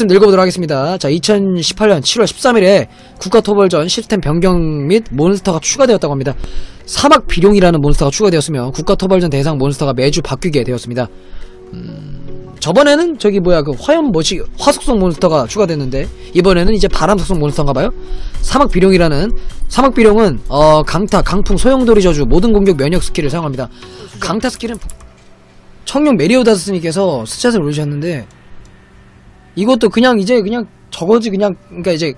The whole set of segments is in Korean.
좀 읽어보도록 하겠습니다. 자, 2018년 7월 13일에 국가토벌전 시스템 변경 및 몬스터가 추가되었다고 합니다. 사막 비룡이라는 몬스터가 추가되었으며 국가토벌전 대상 몬스터가 매주 바뀌게 되었습니다. 음, 저번에는 저기 뭐야 그 화염 뭐지 화속성 몬스터가 추가됐는데 이번에는 이제 바람 속성 몬스터인가봐요. 사막 비룡이라는 사막 비룡은 어 강타, 강풍, 소용돌이 저주 모든 공격 면역 스킬을 사용합니다. 강타 스킬은 청룡 메리오다스님께서 스샷을 올리셨는데 이것도 그냥 이제 그냥 저거지 그냥 그러니까 이제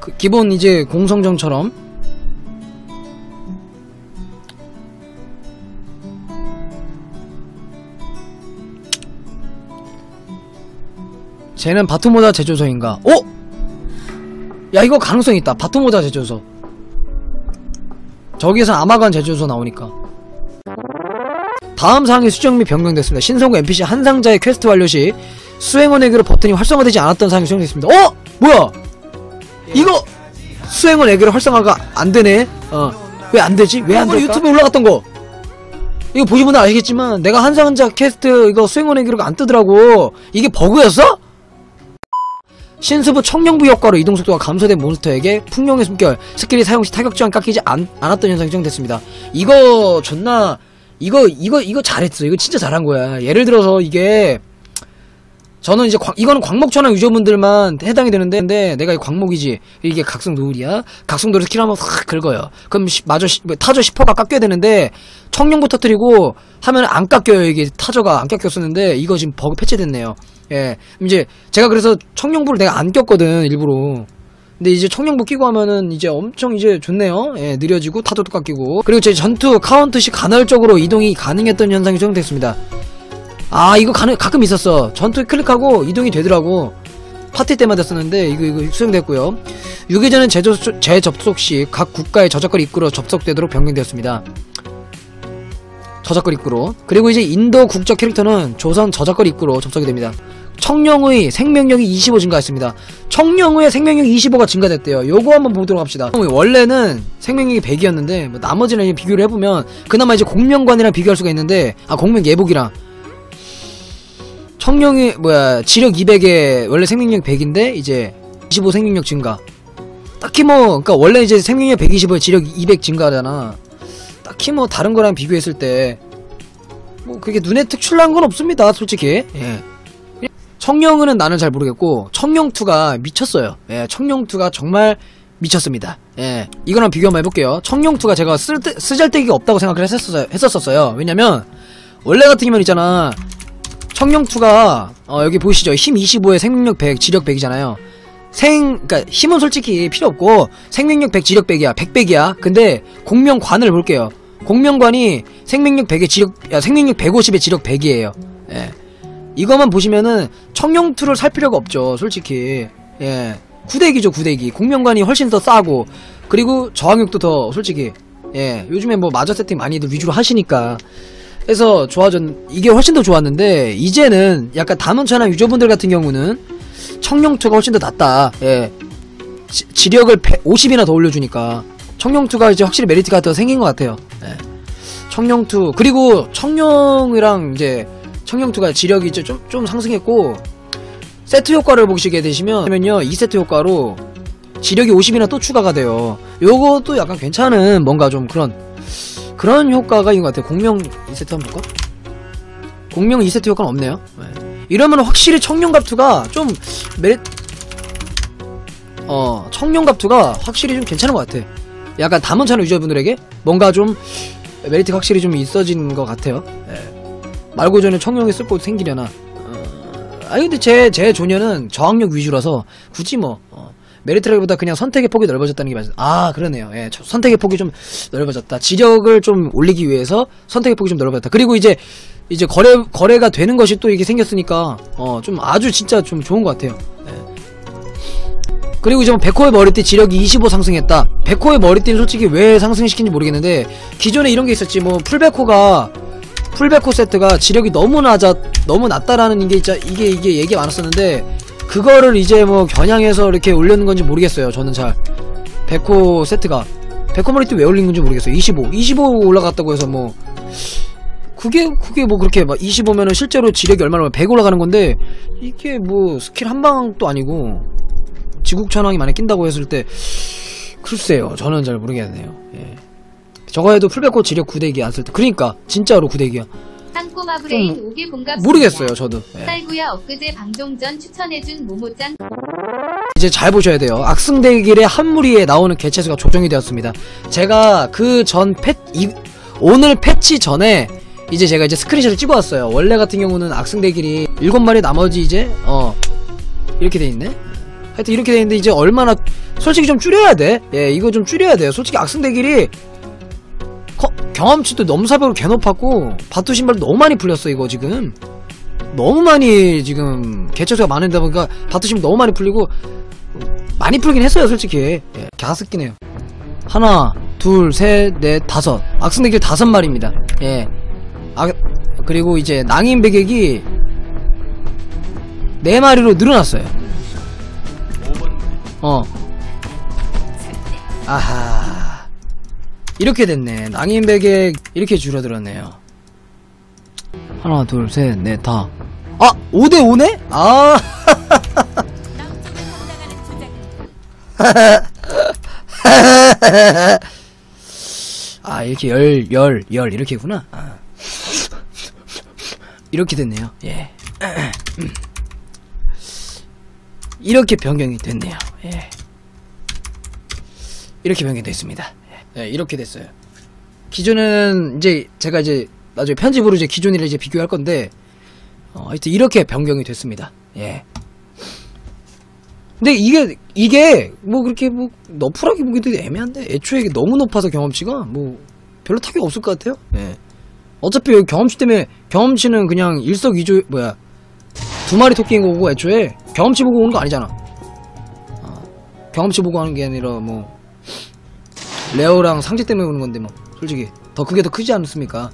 그 기본 이제 공성전처럼 쟤는 바투모자 제조소인가? 어? 야 이거 가능성 있다. 바투모자 제조소. 저기에서 아마간 제조소 나오니까. 다음 사항이 수정 및 변경됐습니다. 신성구 NPC 한 상자의 퀘스트 완료 시 수행원에게로 버튼이 활성화되지 않았던 사항이 수정됐습니다. 어? 뭐야? 이거 수행원에게로 활성화가 안 되네. 어. 왜 안 되지? 왜 안 돼? 유튜브에 올라갔던 거. 이거 분은 아시겠지만 내가 한 상자 퀘스트 이거 수행원에게로가 안 뜨더라고. 이게 버그였어? 신수부 청룡부 효과로 이동 속도가 감소된 몬스터에게 풍룡의 숨결 스킬이 사용 시 타격 지원 깎이지 않, 않았던 현상이 수정됐습니다. 이거 존나 이거 이거 이거 잘했어. 이거 진짜 잘한 거야. 예를 들어서 이게 저는 이제 광, 이거는 광목천왕 유저분들만 해당이 되는데 근데 내가 이 광목이지. 이게 각성 노을이야? 각성 노을 스킬 한번 싹 긁어요. 그럼 시, 마저 시, 뭐 타저 10%가 깎여야 되는데 청룡부 터뜨리고 하면 안 깎여요. 이게 타저가 안 깎였었는데 이거 지금 버그 패치됐네요. 예. 이제 제가 그래서 청룡부를 내가 안 꼈거든 일부러 근데 이제 청룡부 끼고 하면은 이제 엄청 이제 좋네요. 예, 느려지고 타도도 깎이고. 그리고 제 전투 카운트 시 간헐적으로 이동이 가능했던 현상이 적용됐습니다. 아, 이거 가능, 가끔 있었어. 전투 클릭하고 이동이 되더라고. 파티 때마다 썼는데 이거 이거 수정됐고요. 유기전은 재접속, 재접속 시 각 국가의 저작권 입구로 접속되도록 변경되었습니다. 저작권 입구로. 그리고 이제 인도 국적 캐릭터는 조선 저작권 입구로 접속이 됩니다. 청룡의 생명력이 25 증가했습니다. 청룡의 생명력이 25가 증가됐대요. 요거 한번 보도록 합시다. 원래는 생명력이 100이었는데 뭐 나머지는 비교를 해보면 그나마 이제 공명관이랑 비교할 수가 있는데 아 공명 예복이랑 청룡이 뭐야 지력 200에 원래 생명력 100인데 이제 25 생명력 증가. 딱히 뭐 그러니까 원래 이제 생명력 125에 지력 200 증가잖아. 딱히 뭐 다른 거랑 비교했을 때 뭐 그게 눈에 특출난 건 없습니다, 솔직히. 예. 청룡은 나는 잘 모르겠고 청룡2가 미쳤어요. 예, 청룡2가 정말 미쳤습니다. 예, 이거랑 비교 한번 해볼게요. 청룡2가 제가 쓸 때, 쓰잘데기가 없다고 생각을 했었어요. 했었었어요. 왜냐면 원래 같은 경우는 있잖아. 청룡2가 어, 여기 보이시죠? 힘 25에 생명력 100, 지력 100이잖아요. 생, 그니까 힘은 솔직히 필요 없고 생명력 100, 지력 100이야. 100, 100이야. 근데 공명관을 볼게요. 공명관이 생명력 100에 지력, 야, 생명력 150에 지력 100이에요. 예. 이거만 보시면은 청룡2를 살 필요가 없죠 솔직히. 예. 구대기죠 구대기. 공명관이 훨씬 더 싸고. 그리고 저항력도 더 솔직히. 예. 요즘에 뭐 마저 세팅 많이들 위주로 하시니까. 그래서 좋아졌 이게 훨씬 더 좋았는데 이제는 약간 담원천한 유저분들 같은 경우는 청룡2가 훨씬 더 낫다. 예. 지, 지력을 50이나 더 올려주니까. 청룡2가 이제 확실히 메리트가 더 생긴 것 같아요. 예. 청룡2 그리고 청룡이랑 이제 청룡2가 지력이 좀, 좀 상승했고 세트 효과를 보시게 되시면 요 2세트 효과로 지력이 50이나 또 추가가 돼요 요것도 약간 괜찮은 뭔가 좀 그런 그런 효과가 있는 것 같아요 공명 2세트 한번 볼까? 공명 2세트 효과는 없네요 네. 이러면 확실히 청룡갑투가 좀 메리 어 청룡갑투가 확실히 좀 괜찮은 것 같아 약간 담은찬 유저분들에게 뭔가 좀 메리트가 확실히 좀 있어진 것 같아요 네. 말고 전에 청룡이 쓸곳 생기려나? 어... 아니 근데 제, 제 조녀는 저항력 위주라서 굳이 뭐 어... 메리트라기보다 그냥 선택의 폭이 넓어졌다는 게 맞아요 아 그러네요. 예, 선택의 폭이 좀 넓어졌다. 지력을 좀 올리기 위해서 선택의 폭이 좀 넓어졌다. 그리고 이제 이제 거래 거래가 되는 것이 또 이게 생겼으니까 어 좀 아주 진짜 좀 좋은 것 같아요. 예. 그리고 이제 뭐 백호의 머리띠 지력이 25 상승했다. 백호의 머리띠는 솔직히 왜 상승시킨지 모르겠는데 기존에 이런 게 있었지. 뭐 풀백호가 풀백호 세트가 지력이 너무 낮아 너무 낮다라는 이게 진짜 이게 이게 얘기 많았었는데 그거를 이제 뭐 겨냥해서 이렇게 올려는 건지 모르겠어요 저는 잘. 백호 세트가. 백호 머리띠 왜 올린 건지 모르겠어요. 25 25 올라갔다고 해서 뭐 그게 그게 뭐 그렇게 막 25면은 실제로 지력이 얼마나 100 올라가는 건데 이게 뭐 스킬 한 방도 아니고 지국 천왕이 만에 낀다고 했을 때 글쎄요 저는 잘 모르겠네요. 예. 저거 해도 풀백호 지력 9대기 안 쓸 때 그러니까 진짜로 9대기야 땅꼬마 브레인 5개 공감 모르겠어요 저도 예. 쌀구야 엊그제 방송 전 추천해준 모모짱 이제 잘 보셔야 돼요. 악승대길의 한 무리에 나오는 개체수가 조정이 되었습니다. 제가 그 전 패, 이, 오늘 패치 전에 이제 제가 이제 스크린샷을 찍어 왔어요. 원래 같은 경우는 악승대길이 7마리 나머지 이제, 어, 이렇게 돼 있네? 하여튼 이렇게 돼 있는데 이제 얼마나, 솔직히 좀 줄여야 돼. 예, 이거 좀 줄여야 돼요. 솔직히 악승대길이 커- 경험치도 넘사벽으로 개 높았고, 바투 신발도 너무 많이 풀렸어, 이거 지금. 너무 많이 지금 개체수가 많은데 보니까 바투 신발 너무 많이 풀리고, 많이 풀긴 했어요, 솔직히. 예, 가습기네요. 하나, 둘, 셋, 넷, 다섯. 악승대길 다섯 마리입니다. 예. 아, 그리고 이제 낭인 배객이 네 마리로 늘어났어요. 어. 아하. 이렇게 됐네. 낭인 배객 이렇게 줄어들었네요. 하나, 둘, 셋, 넷, 다. 아, 5대5네? 아. 아 이렇게 열, 열, 열 이렇게구나. 아. 이렇게 됐네요. 예. 이렇게 변경이 됐네요. 예. 이렇게 변경됐습니다. 예, 이렇게 됐어요. 기존은 이제 제가 이제 나중에 편집으로 이제 기존이랑 이제 비교할 건데 어, 하여튼 이렇게 변경이 됐습니다. 예. 근데 이게 이게 뭐 그렇게 뭐 너프라기 보기도 애매한데 애초에 이게 너무 높아서 경험치가 뭐 별로 타격 없을 것 같아요. 예. 어차피 여기 경험치 때문에 경험치는 그냥 일석이조 뭐야 두 마리 토끼인 거고 애초에 경험치 보고 오는 거 아니잖아. 어, 경험치 보고 하는 게 아니라 뭐 레어랑 상제 때문에 오는 건데 뭐 솔직히 더 크게 더 크지 않습니까?